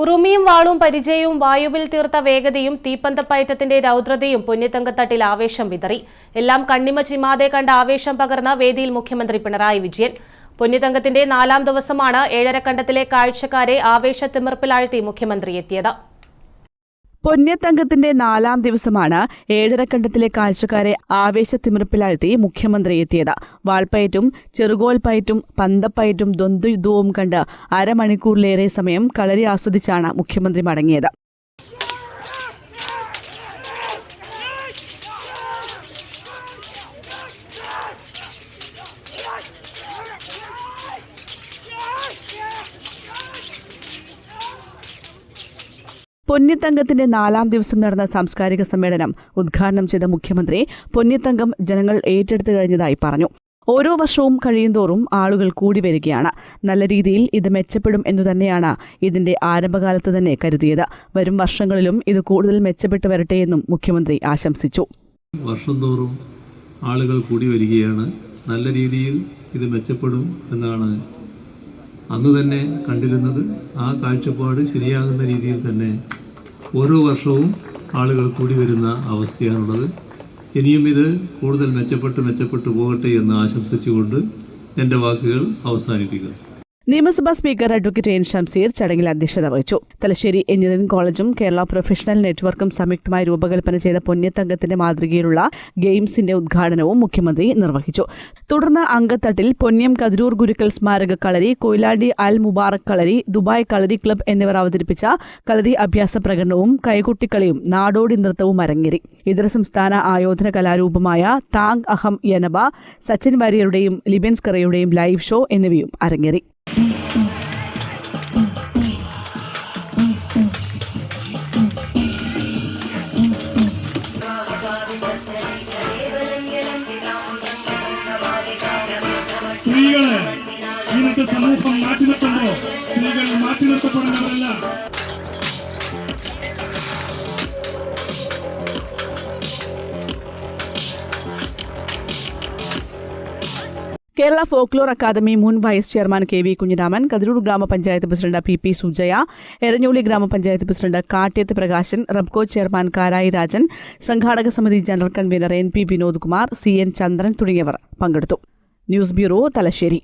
ഉറുമിയും വാളും പരിചയവും വായുവിൽ തീർത്ത വേഗതയും തീപ്പന്തപ്പയറ്റത്തിന്റെ രൗദ്രതയും പൊന്നിത്തങ്കത്തട്ടിൽ ആവേശം വിതറി. എല്ലാം കണ്ണിമ ചിമാതെ കണ്ട ആവേശം പകർന്ന വേദിയിൽ മുഖ്യമന്ത്രി പിണറായി വിജയൻ. പൊന്നിത്തങ്കത്തിന്റെ നാലാം ദിവസമാണ് ഏഴരക്കണ്ടത്തിലെ കാഴ്ചക്കാരെ ആവേശത്തിമിർപ്പിലാഴ്ത്തി മുഖ്യമന്ത്രി എത്തിയത്. പൊന്നത്തങ്കത്തിന്റെ നാലാം ദിവസമാണ് ഏഴരക്കണ്ടത്തിലെ കാഴ്ചക്കാരെ ആവേശത്തിമിർപ്പിലാഴ്ത്തി മുഖ്യമന്ത്രി എത്തിയത് വാൾപ്പയറ്റും ചെറുകോൽപ്പയറ്റും പന്തപ്പയറ്റും ദ്വന്ദ്വയുദ്ധവും കണ്ട് അരമണിക്കൂറിലേറെ സമയം കളരി ആസ്വദിച്ചാണ് മുഖ്യമന്ത്രി മടങ്ങിയത്. പൊന്നിത്തങ്കത്തിന്റെ നാലാം ദിവസം നടന്ന സാംസ്കാരിക സമ്മേളനം ഉദ്ഘാടനം ചെയ്ത മുഖ്യമന്ത്രി പൊന്നിത്തങ്കം ജനങ്ങൾ ഏറ്റെടുത്തു കഴിഞ്ഞതായി പറഞ്ഞു. ഓരോ വർഷവും കഴിയുന്തോറും ആളുകൾ കൂടി വരികയാണ്. നല്ല രീതിയിൽ ഇത് മെച്ചപ്പെടും എന്നു തന്നെയാണ് ഇതിന്റെ ആരംഭകാലത്ത് തന്നെ കരുതിയത്. വരും വർഷങ്ങളിലും ഇത് കൂടുതൽ മെച്ചപ്പെട്ടു വരട്ടെ എന്നും മുഖ്യമന്ത്രി ആശംസിച്ചു. വർഷം തോറും ആളുകൾ കൂടി വരികയാണ്. നല്ല രീതിയിൽ ഇത് മെച്ചപ്പെടും എന്നാണ് അന്ന് തന്നെ കണ്ടിരുന്നത്. ആ കാഴ്ചപ്പാട് ശരിയാകുന്ന രീതിയിൽ തന്നെ ഓരോ വർഷവും ആളുകൾ കൂടി വരുന്ന അവസ്ഥയാണുള്ളത്. ഇനിയും ഇത് കൂടുതൽ മെച്ചപ്പെട്ട് മെച്ചപ്പെട്ടു പോകട്ടെ എന്ന് ആശംസിച്ചുകൊണ്ട് എന്റെ വാക്കുകൾ അവസാനിപ്പിക്കുന്നു. നിയമസഭാ സ്പീക്കർ അഡ്വക്കേറ്റ് എൻ ഷംസീർ ചടങ്ങിൽ അധ്യക്ഷത വഹിച്ചു. തലശ്ശേരി എഞ്ചിനീയറിംഗ് കോളേജും കേരള പ്രൊഫഷണൽ നെറ്റ്വർക്കും സംയുക്തമായി രൂപകൽപ്പന ചെയ്ത പൊന്നിത്തങ്കത്തിന്റെ മാതൃകയിലുള്ള ഗെയിംസിന്റെ ഉദ്ഘാടനവും മുഖ്യമന്ത്രി നിർവഹിച്ചു. തുടർന്ന് അങ്കത്തട്ടിൽ പൊന്നം കതിരൂർ ഗുരുക്കൽ സ്മാരക Kalari Koyilandy Al Mubarak Kalari Dubai Kalari club എന്നിവർ അവതരിപ്പിച്ച കളരി അഭ്യാസ പ്രകടനവും കൈകൊട്ടിക്കളിയും നാടോടി നൃത്തവും അരങ്ങേറി. ഇതര സംസ്ഥാന ആയോധന കലാരൂപമായ താങ് അഹം യനബ സച്ചിൻ വാര്യരുടെയും ലിബൻസ് കറയുടെയും ലൈവ് ഷോ എന്നിവയും അരങ്ങേറി. സ്ത്രീകളെ ഇന്നത്തെ സമൂഹം മാറ്റി നിർത്തുമ്പോൾ സ്ത്രീകൾ മാറ്റി നിർത്തപ്പെടുന്നവരല്ല കേരള ഫോക്ലോർ അക്കാദമി മുൻ vice chairman K V Kunhiraman Kathiroor ഗ്രാമപഞ്ചായത്ത് president P P Sujaya Eranholi ഗ്രാമപഞ്ചായത്ത് പ്രസിഡന്റ് കാട്ട്യത്ത് പ്രകാശൻ റബ്കോ ചെയർമാൻ കാരായി രാജൻ സംഘാടക സമിതി general convener N P Vinod Kumar C N Chandran തുടങ്ങിയവർ പങ്കെടുത്തു. News bureau Thalassery.